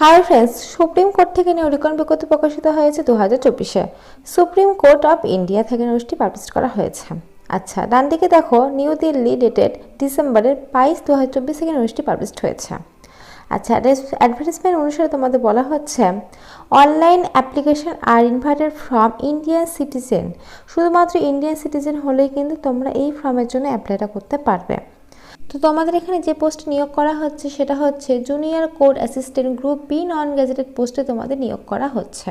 Hi friends supreme court থেকে নিউরিকন বিজ্ঞপ্তি প্রকাশিত হয়েছে দু হাজার চব্বিশে। সুপ্রিম কোর্ট অফ ইন্ডিয়া থেকে নোটিশটি পাবলিশ করা হয়েছে। আচ্ছা ডান দিকে দেখো, নিউ দিল্লি ডেটেড ডিসেম্বরের বাইশ দু হাজার চব্বিশ থেকে নোটিশটি পাবলিশ হয়েছে। আচ্ছা অ্যাডভার্টাইজমেন্ট অনুসারে তোমাদের বলা হচ্ছে অনলাইন অ্যাপ্লিকেশন আর ইনভাইটেড ফ্রম ইন্ডিয়ান সিটিজেন শুধুমাত্র ইন্ডিয়ান সিটিজেন হলেই কিন্তু তোমরা এই ফর্মের জন্য অ্যাপ্লাইটা করতে পারবে। তো তোমাদের এখানে যে পোস্ট নিয়োগ করা হচ্ছে, সেটা হচ্ছে junior code assistant group B non gazetted পোস্টে তোমাদের নিয়োগ করা হচ্ছে।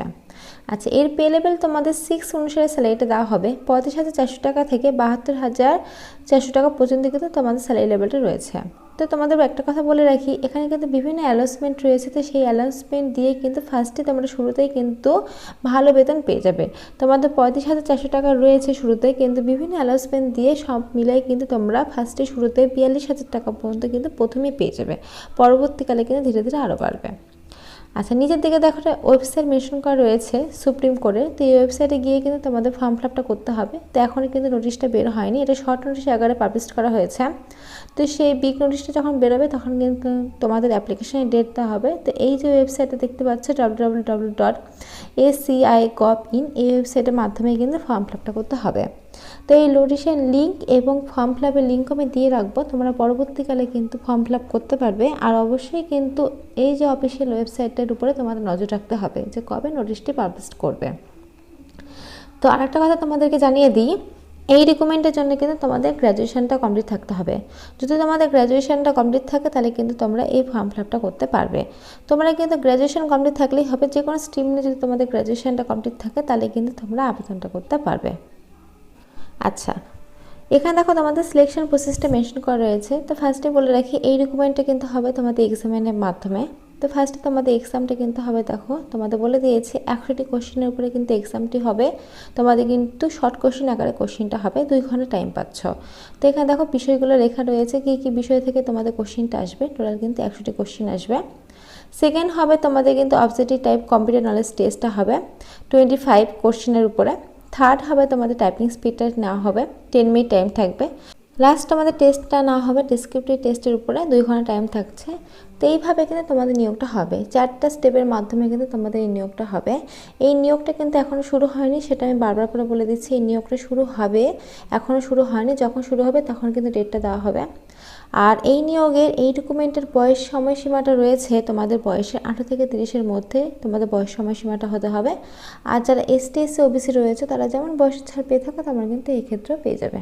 আচ্ছা এর পে লেভেল তোমাদের সিক্স অনুসারে স্যালারিটা দেওয়া হবে। পঁয়ত্রিশ হাজার চারশো টাকা থেকে বাহাত্তর হাজার চারশো টাকা পর্যন্ত কিন্তু তোমাদের স্যালারি লেভেলটা রয়েছে। তো তোমাদের একটা কথা বলে রাখি, এখানে কিন্তু বিভিন্ন অ্যালাউন্সমেন্ট রয়েছে, তো সেই অ্যালাউন্সমেন্ট দিয়ে কিন্তু ফার্স্টে তোমরা শুরুতেই কিন্তু ভালো বেতন পেয়ে যাবে। তোমাদের পঁয়ত্রিশ হাজার চারশো টাকা রয়েছে শুরুতে, কিন্তু বিভিন্ন অ্যালাউন্সমেন্ট দিয়ে সব মিলাই কিন্তু তোমরা ফার্স্টে শুরুতে বিয়াল্লিশ হাজার টাকা পর্যন্ত কিন্তু প্রথমেই পেয়ে যাবে। পরবর্তীকালে কিন্তু ধীরে ধীরে আরও বাড়বে। আচ্ছা নিচের দিকে দেখো ওয়েবসাইট মেনশন করা রয়েছে সুপ্রিম কোর্টের তো এই ওয়েবসাইটে গিয়ে কিন্তু তোমাদের ফর্ম ফিলাপটা করতে হবে। তো এখনও কিন্তু নোটিশটা বের হয়নি। এটা শর্ট নোটিশ আকারে পাবলিশ করা হয়েছে। তো সেই বিগ নোটিশটা যখন বেরোবে, তখন কিন্তু তোমাদের অ্যাপ্লিকেশনের ডেটটা হবে। তো এই যে ওয়েবসাইটটা দেখতে পাচ্ছ W dot A C I gov in এই ওয়েবসাইটের মাধ্যমে কিন্তু ফর্ম ফিলাপটা করতে হবে। তো এই নোটিশের লিঙ্ক এবং ফর্ম ফিল আপের লিঙ্ক আমি দিয়ে রাখব। তোমরা পরবর্তীকালে কিন্তু ফর্ম ফিল করতে পারবে। আর অবশ্যই কিন্তু এই যে অফিসিয়াল ওয়েবসাইটটার উপরে তোমাদের নজর রাখতে হবে যে কবে নোটিশটি পাবলিশ করবে। তো আরেকটা কথা তোমাদেরকে জানিয়ে দিই, এই রিকমেন্ডের জন্য কিন্তু তোমাদের গ্র্যাজুয়েশনটা কমপ্লিট থাকতে হবে। যদি তোমাদের গ্র্যাজুয়েশনটা কমপ্লিট থাকে, তাহলে কিন্তু তোমরা এই ফর্ম ফিল আপটা করতে পারবে। তোমরা কিন্তু গ্র্যাজুয়েশন কমপ্লিট থাকলেই হবে যে কোনো স্ট্রিম নিয়ে যদি তোমাদের গ্র্যাজুয়েশনটা কমপ্লিট থাকে, তাহলে কিন্তু তোমরা আবেদনটা করতে পারবে। আচ্ছা। এখানে দেখো তোমাদের সিলেকশন প্রসেসটা মেনশন করা রয়েছে। তো ফার্স্টে বলে রাখি, এই ডকুমেন্টটা কিন্তু হবে তোমাদের এক্সামিনের মাধ্যমে। তো ফার্স্টে তোমাদের এক্সামটা কিন্তু হবে দেখো, তোমাদের বলে দিয়েছে, একশোটি কোশ্চেনের উপরে কিন্তু এক্সামটি হবে। তোমাদের কিন্তু শর্ট কোশ্চেন আকারে কোশ্চেনটা হবে, দুই ঘণ্টা টাইম পাচ্ছ। তো এখানে দেখো বিষয়গুলো লেখা রয়েছে, কী কী বিষয় থেকে তোমাদের কোশ্চেনটা আসবে টোটাল কিন্তু একশোটি কোশ্চেন আসবে। সেকেন্ড হবে তোমাদের কিন্তু অবজেক্টিভ টাইপ কম্পিউটার নলেজ টেস্টটা হবে টোয়েন্টি ফাইভ কোশ্চেনের উপরে। থার্ড হবে তোমাদের টাইপিং স্পিডটা নেওয়া হবে টেন মিনিট টাইম থাকবে। লাস্ট তোমাদের টেস্টটা না হবে ডিসক্রিপটিভ টেস্টের উপরে দুই ঘণ্টা টাইম থাকছে। তো এইভাবে কিন্তু তোমাদের নিয়োগটা হবে। চারটা স্টেপের মাধ্যমে কিন্তু তোমাদের এই নিয়োগটা হবে। এই নিয়োগটা কিন্তু এখনও শুরু হয়নি, সেটা আমি বারবার করে বলে দিচ্ছি। এই নিয়োগটা শুরু হবে এখনও শুরু হয়নি। যখন শুরু হবে তখন কিন্তু ডেটটা দেওয়া হবে। আর এই নিয়োগের, এই ডকুমেন্টের বয়স সময়সীমাটা রয়েছে তোমাদের বয়সের আঠেরো থেকে তিরিশের মধ্যে তোমাদের বয়স সময়সীমাটা হতে হবে। আর যারা এস এসটি এসসি ওবিসি রয়েছে, তারা যেমন বয়সের ছাড় পেয়ে থাকে, তেমন কিন্তু এক্ষেত্রেও ক্ষেত্রেও পেয়ে যাবে।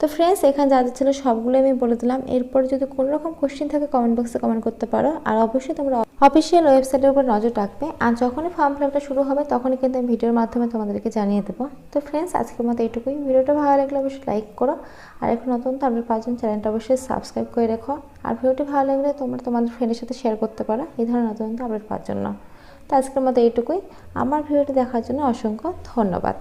তো ফ্রেন্ডস এখানে যাদের ছিল সবগুলো আমি বলে দিলাম। এরপর যদি কোনো রকম কোশ্চেন থাকে কমেন্ট বক্সে কমেন্ট করতে পারো। আর অবশ্যই তোমরা অফিসিয়াল ওয়েবসাইটের উপর নজর রাখবে। আর যখনই ফর্ম ফিলাপটা শুরু হবে, তখনই কিন্তু আমি ভিডিওর মাধ্যমে তোমাদেরকে জানিয়ে দেবো। তো ফ্রেন্ডস আজকের মতো এইটুকুই। ভিডিওটা ভালো লাগলে অবশ্যই লাইক করো। আর এখন নতুন তো আপনি পাঁচজন চ্যানেলটা অবশ্যই সাবস্ক্রাইব করে রেখো। আর ভিডিওটি ভালো লাগলে তোমরা তোমাদের ফ্রেন্ডের সাথে শেয়ার করতে পারো। এই ধরনের নতুন নতুন আপডেট পাওয়ার জন্য। তো আজকের মতো এইটুকুই। আমার ভিডিওটি দেখার জন্য অসংখ্য ধন্যবাদ।